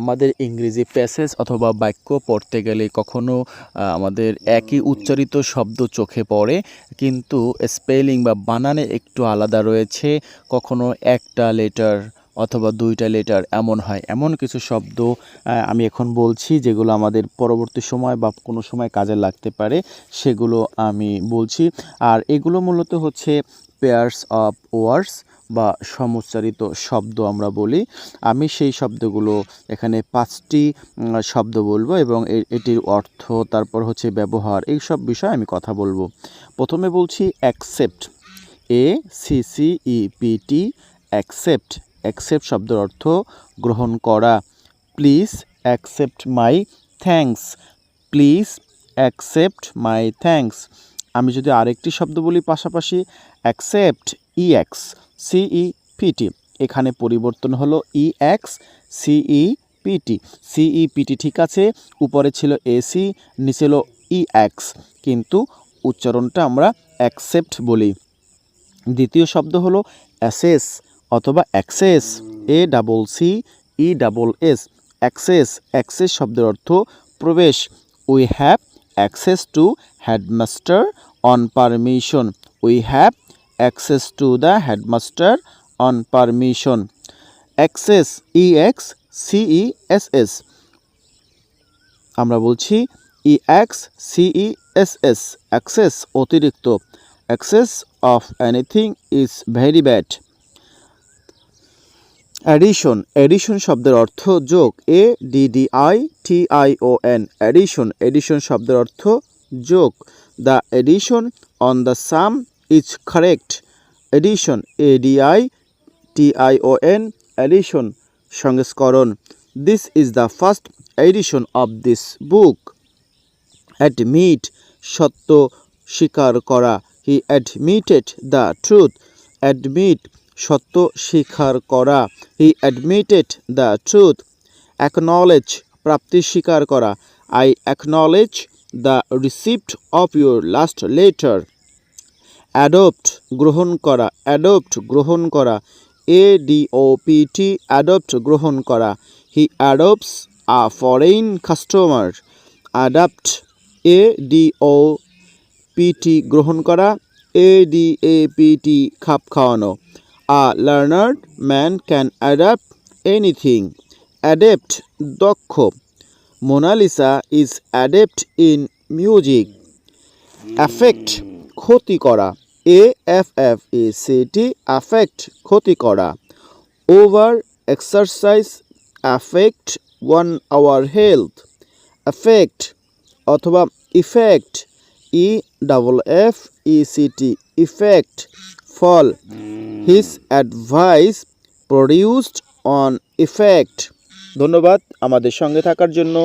আমাদের ইংরেজি প্যাসেজ অথবা বাক্য পড়তে গেলে কখনো আমাদের একই উচ্চারিত শব্দ চোখে পড়ে, কিন্তু স্পেলিং বা বানানে একটু আলাদা রয়েছে। কখনো একটা লেটার অথবা দুইটা লেটার এমন হয়। এমন কিছু শব্দ আমি এখন বলছি যেগুলো আমাদের পরবর্তী সময় বা কোনো সময় কাজে লাগতে পারে, সেগুলো আমি বলছি। আর এগুলো মূলত হচ্ছে পেয়ার্স অফ ওয়ার্ডস বা সমুচ্চারিত শব্দ আমরা বলি। আমি সেই শব্দগুলো এখানে পাঁচটি শব্দ বলব এবং এটির অর্থ, তারপর হচ্ছে ব্যবহার এই সব বিষয়ে আমি কথা বলব। প্রথমে বলছি accept A C C E P T accept accept শব্দের অর্থ গ্রহণ করা। Please accept my thanks please accept my thanks আমি যদি আরেকটি শব্দ বলি পাশাপাশি accept E X C E P T এখানে পরিবর্তন হলো E X C E P T C E P T ঠিক আছে, উপরে ছিল এসি নিচে ই এক্স কিন্তু উচ্চারণটা আমরা অ্যাকসেপ্ট বলি। দ্বিতীয় শব্দ হলো অ্যাসেস অথবা access A double C E double S access access শব্দের অর্থ প্রবেশ। We have access to headmaster on permission we have access to the headmaster on permission excess E X C E S S আমরা বলছি E X C E S S excess অতিরিক্ত. Excess of anything is very bad addition edition শব্দের অর্থ যোগ A D D I T I O N addition edition শব্দের অর্থ যোগ। The addition on the sum is correct edition E D I T I O N edition সংস্করণ। This is the first edition of this book admit সত্য, স্বীকার করা। He admitted the truth admit সত্য স্বীকার করা। He admitted the truth acknowledge প্রাপ্তি স্বীকার করা। I acknowledge the receipt of your last letter adopt গ্রহণ করা। অ্যাডপ্ট গ্রহণ করা। A D O P T adopt গ্রহণ করা। He adopts a foreign customer adapt A D O P T গ্রহণ করা। A D A P T খাপ খাওয়ানো। A learned man can adapt anything adept দক্ষ. Mona Lisa is adept in music affect ক্ষতি করা A F F A C T affect ক্ষতি করা over exercise affect one our health affect অথবা effect E double F E C T effect fall. His advice produced on effect ধন্যবাদ আমাদের সঙ্গে থাকার জন্য।